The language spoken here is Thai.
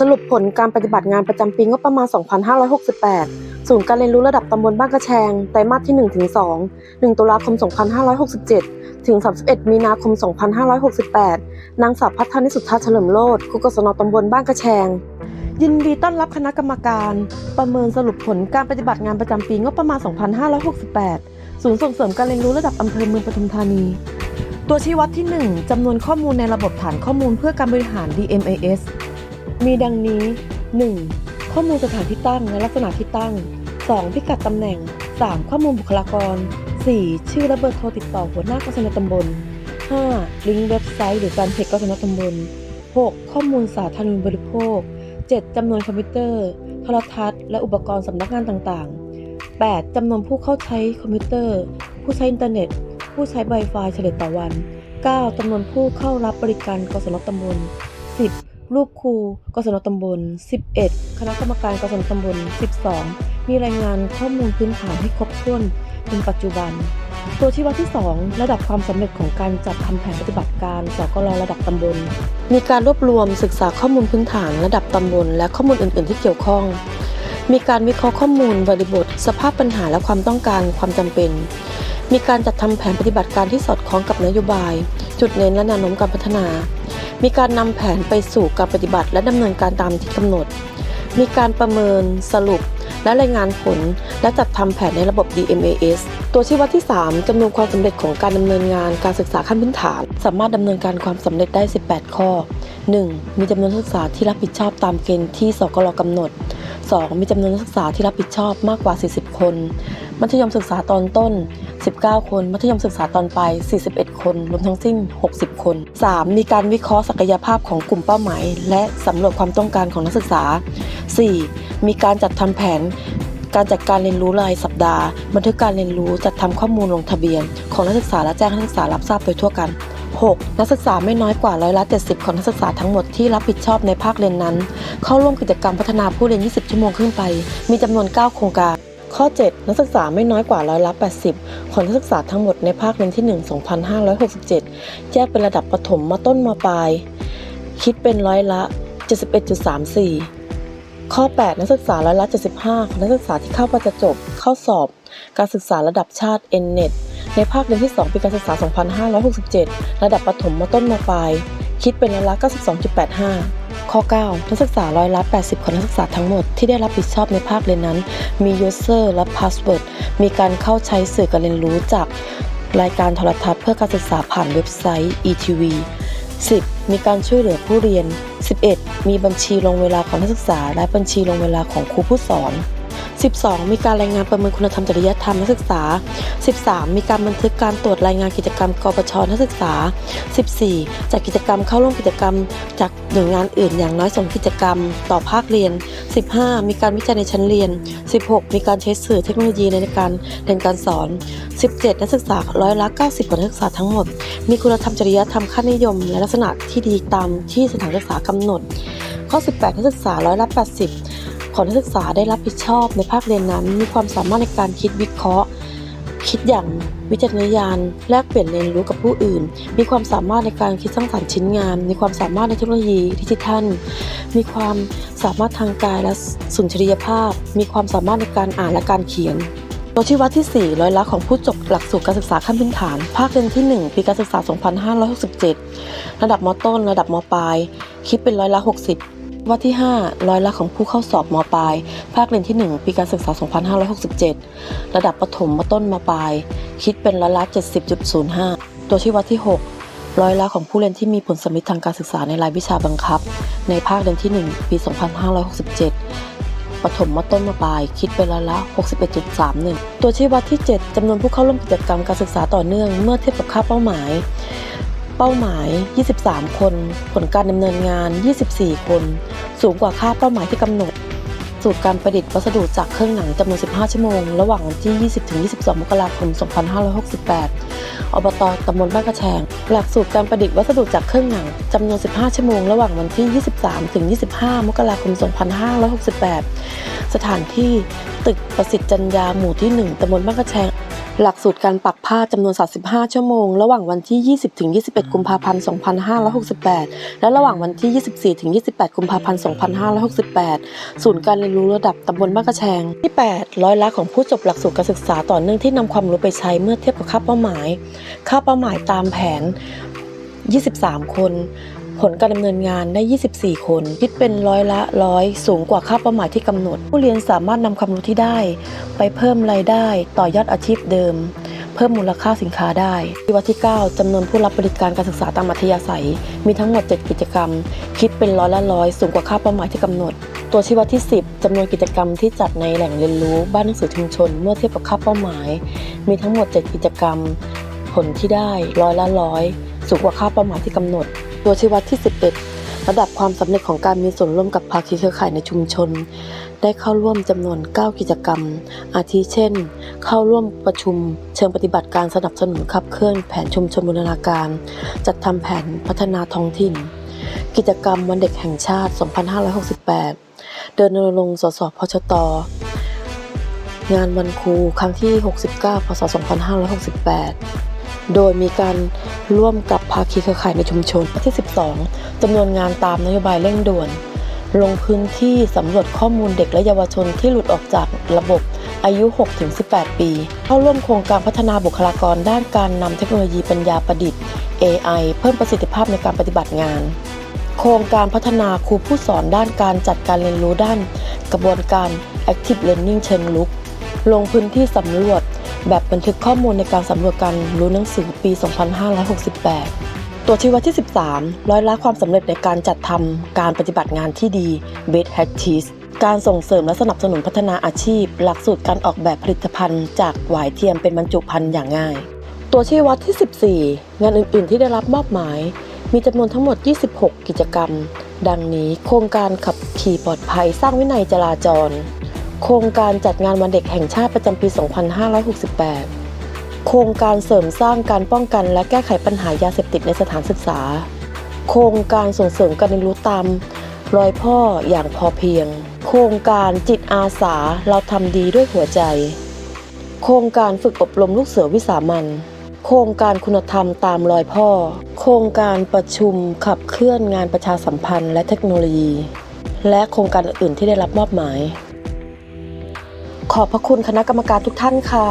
สรุปผลการปฏิบัติงานประจำปีงบประมาณ 2568 ศูนย์การเรียนรู้ระดับตำบลบ้านกระแชง ไตรมาสที่1ถึง2 1 ตุลาคม 2567 ถึง 31 มีนาคม 2568 นางสาวพัฒนิสุทธาเฉลิมโลดครูกศนตำบลบ้านกระแชง ยินดีต้อนรับคณะกรรมการ ประเมินสรุปผลการปฏิบัติงานประจำปีงบประมาณ 2568 ศูนย์ส่งเสริมการเรียนรู้ระดับอำเภอเมืองปทุมธานีตัวชี้วัดที่ 1จำนวนข้อมูลในระบบฐานข้อมูลเพื่อการบริหาร DMAS มีดังนี้ 1. ข้อมูลสถานที่ตั้งและลักษณะที่ตั้ง 2. พิกัดตำแหน่ง 3. ข้อมูลบุคลากร 4. ชื่อและเบอร์โทรติดต่อหัวหน้ากศนตำบล 5. ลิงก์เว็บไซต์หรือการเพจกศนตำบล 6. ข้อมูลสาธารณูปโภค 7. จำนวนคอมพิวเตอร์ โทรทัศน์ และอุปกรณ์สำนักงานต่างๆ 8. จำนวนผู้เข้าใช้คอมพิวเตอร์ ผู้ใช้อินเทอร์เน็ต ผู้ใช้ Wi-Fi เฉลี่ยต่อวัน 9. จำนวนผู้เข้ารับบริการกศนตำบล 10. รูปครูกศนตำบล 11. คณะกรรมการกศนตำบล 12. มีรายงานข้อมูลพื้นฐานให้ครบถ้วนเป็นปัจจุบัน ตัวชี้วัดที่ 2 ระดับความสำเร็จของการจัดทำแผนปฏิบัติการสกลระดับตำบล มีการรวบรวมศึกษาข้อมูลพื้นฐานระดับตำบล และข้อมูลอื่น ๆ ที่เกี่ยวข้อง มีการวิเคราะห์ข้อมูลบริบท สภาพปัญหาและความต้องการความจำเป็นมีการจัดทำแผนปฏิบัติการที่สอดคล้องกับนโยบาย จุดเน้นและแนวโน้มการพัฒนา มีการนำแผนไปสู่การปฏิบัติ และดำเนินการตามที่กำหนด มีการประเมินสรุป และรายงานผล และจัดทำแผนในระบบ DMAS ตัวชี้วัดที่ 3จำนวนความสำเร็จของการดำเนินงานการศึกษาขั้นพื้นฐาน สามารถดำเนินการความสำเร็จได้ 18 ข้อ 1. มีจำนวนนักศึกษาที่รับผิดชอบตามเกณฑ์ที่สกลกำหนด 2. มีจำนวนนักศึกษาที่รับผิดชอบมากกว่า 40 คน มัธยมศึกษาตอนต้น 19 คน มัธยมศึกษาตอนปลาย 41 คน รวมทั้งสิ้น 60 คน 3. มีการวิเคราะห์ศักยภาพของกลุ่มเป้าหมาย และสำรวจความต้องการของนักศึกษา 4. มีการจัดทำแผนการจัดการเรียนรู้รายสัปดาห์ บันทึกการเรียนรู้จัดทำข้อมูลลงทะเบียน ของนักศึกษาและแจ้งให้นักศึกษารับทราบโดยทั่วกัน 6. นักศึกษาไม่น้อยกว่าร้อยละ70 ของนักศึกษาทั้งหมดที่รับผิดชอบในภาคเรียนนั้น เข้าร่วมกิจกรรมพัฒนาผู้เรียน 20 ชั่วโมงขึ้นไป มีจำนวน 9 โครงการ ข้อ 7 นักศึกษาไม่น้อยกว่าร้อยละ80 ของนักศึกษาทั้งหมดในภาคเรียนที่ 1 2567 แยกเป็นระดับประถมมาต้นมาปลาย คิดเป็นร้อยละ 71.34 ข้อ 8 นักศึกษาร้อยละ 75 ของนักศึกษาที่เข้าประจะจบ เข้าสอบ การศึกษาระดับชาติ NNET ในภาคเรียนที่ 2 ปีการศึกษา 2567 ระดับประถมมาต้นมาปลาย คิดเป็นร้อยละ92.85 ข้อ 9 นักศึกษาร้อยละ 80 ของนักศึกษาทั้งหมดที่ได้รับผิดชอบในภาคเรียนนั้น มี user และ password มีการเข้าใช้สื่อการเรียนรู้จากรายการโทรทัศน์เพื่อการศึกษาผ่านเว็บไซต์ ETV 10. มีการช่วยเหลือผู้เรียน 11. มีบัญชีลงเวลาของนักศึกษา และบัญชีลงเวลาของครูผู้สอน 12. มีการรายงานประเมินคุณธรรมจริยธรรมนักศึกษา 13. มีการบันทึกการตรวจรายงานกิจกรรมกปชนักศึกษา 14. จัดกิจกรรมเข้าร่วมกิจกรรม จากหน่วยงานอื่นอย่างน้อยสองกิจกรรม ต่อภาคเรียน 15. มีการวิจัยในชั้นเรียน 16. มีการใช้สื่อเทคโนโลยีในการเรียนการสอน 17. นักศึกษาร้อยละ 90ของนักศึกษาทั้งหมด มีคุณธรรมจริยธรรมค่านิยม และลักษณะที่ดีตามที่สถานศึกษากำหนด ข้อ 18 นักศึกษาร้อยละ 80 ของนักศึกษาได้รับผิดชอบในภาคเรียนนั้น มีความสามารถในการคิดวิเคราะห์ คิดอย่างวิจารณญาณแลกเปลี่ยนเรียนรู้กับผู้อื่น มีความสามารถในการคิดสร้างสรรค์ชิ้นงาน มีความสามารถในเทคโนโลยีดิจิทัล มีความสามารถทางกายและสุนทรียภาพ มีความสามารถในการอ่านและการเขียนตัวชี้วัดที่ 4 ร้อยละของผู้จบหลักสูตรการศึกษาขั้นพื้นฐาน ภาคเรียนที่ 1 ปีการศึกษา 2567 ระดับมต้น ระดับมปลาย คิดเป็นร้อยละ 60 วัดที่ 5 ร้อยละของผู้เข้าสอบมปลาย ภาคเรียนที่ 1 ปีการศึกษา 2567 ระดับประถมมาต้นมาปลาย คิดเป็นร้อยละ 70.05 ตัวชี้วัดที่ 6 ร้อยละของผู้เรียนที่มีผลสำลิดทางการศึกษาในรายวิชาบังคับ ในภาคเรียนที่ 1 ปี 2567ประถมมาต้นมาปลาย คิดเป็นร้อยละ 61.31 ตัวชี้วัดที่ 7จำนวนผู้เข้าร่วมกิจกรรมการศึกษาต่อเนื่องเมื่อเทียบกับค่าเป้าหมาย เป้าหมาย 23 คน ผลการดำเนินงาน 24 คน สูงกว่าค่าเป้าหมายที่กำหนด สูตรการประดิษฐ์วัสดุจากเครื่องหนังจำนวน 15 ชั่วโมง ระหว่างวันที่ 20-22 มกราคม 2568 อบตตำบลบ้านกระแชง หลักสูตรการประดิษฐ์วัสดุจากเครื่องหนังจำนวน 15 ชั่วโมง ระหว่างวันที่ 23-25 มกราคม 2568 สถานที่ตึกประสิทธิ์จัญญาหมู่ที่ 1ตำบลบ้านกระแชงหลักสูตรการปักผ้าจำนวน 35 ชั่วโมง ระหว่างวันที่ 20 ถึง 21 กุมภาพันธ์ 2568 และระหว่างวันที่ 24 ถึง 28 กุมภาพันธ์ 2568 ศูนย์การเรียนรู้ระดับตำบลบ้านกระแชง ที่ 8 ร้อยละของผู้จบหลักสูตรการศึกษาต่อเนื่องที่นำความรู้ไปใช้เมื่อเทียบกับค่าเป้าหมาย ค่าเป้าหมายตามแผน 23 คน ผลการดำเนินงานได้ 24 คน คิดเป็นร้อยละร้อยสูงกว่าค่าเป้าหมายที่กำหนด ผู้เรียนสามารถนำความรู้ที่ได้ ไปเพิ่มรายได้ต่อยอดอาชีพเดิม เพิ่มมูลค่าสินค้าได้ที่วัที่ 9จำนวนผู้รับบริการการศึกษาตามอัธยาศัย มีทั้งหมด 7 กิจกรรม คิดเป็นร้อยละร้อยสูงกว่าค่าเป้าหมายที่กำหนด ตัวชี้วัดที่ 10จำนวนกิจกรรมที่จัดในแหล่งเรียนรู้บ้านหนังสือชุมชน เมื่อเทียบกับค่าเป้าหมาย มีทั้งหมด 7 กิจกรรม ผลที่ได้ร้อยละร้อยสูงกว่าค่าเป้าหมายที่กำหนด ตัวชี้วัดที่ 11 ระดับความสำเร็จของการมีส่วนร่วมกับภาคีเครือข่ายในชุมชน ได้เข้าร่วมจำนวน 9 กิจกรรม อาทิเช่น เข้าร่วมประชุม เชิงปฏิบัติการสนับสนุนขับเคลื่อนแผนชุมชนบูรณาการ จัดทำแผนพัฒนาท้องถิ่น กิจกรรมวันเด็กแห่งชาติ 2568 เดินรณรงค์สสพชตงานวันครูครั้งที่ 69 พศ 2568 โดยมีการร่วมกับภาคีเครือข่ายในชุมชนที่ 12จำนวนงานตามนโยบายเร่งด่วน ลงพื้นที่สำรวจข้อมูลเด็กและเยาวชนที่หลุดออกจากระบบอายุ 6-18 ปี เข้าร่วมโครงการพัฒนาบุคลากรด้านการนำเทคโนโลยีปัญญาประดิษฐ์ AI เพิ่มประสิทธิภาพในการปฏิบัติงาน โครงการพัฒนาครูผู้สอนด้านการจัดการเรียนรู้ด้าน กระบวนการ Active Learning เชิงลุก ลงพื้นที่สำรวจ แบบบันทึกข้อมูลในการสำรวจการรู้หนังสือปี 2568 ตัวชี้วัดที่ 13 ร้อยละความสำเร็จในการจัดทำการปฏิบัติงานที่ดี Best Practice การส่งเสริมและสนับสนุนพัฒนาอาชีพ หลักสูตรการออกแบบผลิตภัณฑ์ จากหวายเทียมเป็นบรรจุภัณฑ์อย่างง่าย ตัวชี้วัดที่ 14 งานอื่น ๆ ที่ได้รับมอบหมาย มีจำนวนทั้งหมด 26 กิจกรรม ดังนี้โครงการขับขี่ปลอดภัยสร้างวินัยจราจร โครงการจัดงานวันเด็กแห่งชาติประจำปี 2568 โครงการเสริมสร้างการป้องกันและแก้ไขปัญหายาเสพติดในสถานศึกษา โครงการส่งเสริมการเรียนรู้ตามรอยพ่ออย่างพอเพียง โครงการจิตอาสาเราทำดีด้วยหัวใจ โครงการฝึกอบรมลูกเสือวิสามันโครงการคุณธรรมตามรอยพ่อ โครงการประชุมขับเคลื่อนงานประชาสัมพันธ์และเทคโนโลยี และโครงการอื่นที่ได้รับมอบหมาย ขอบพระคุณคณะกรรมการทุกท่านค่ะ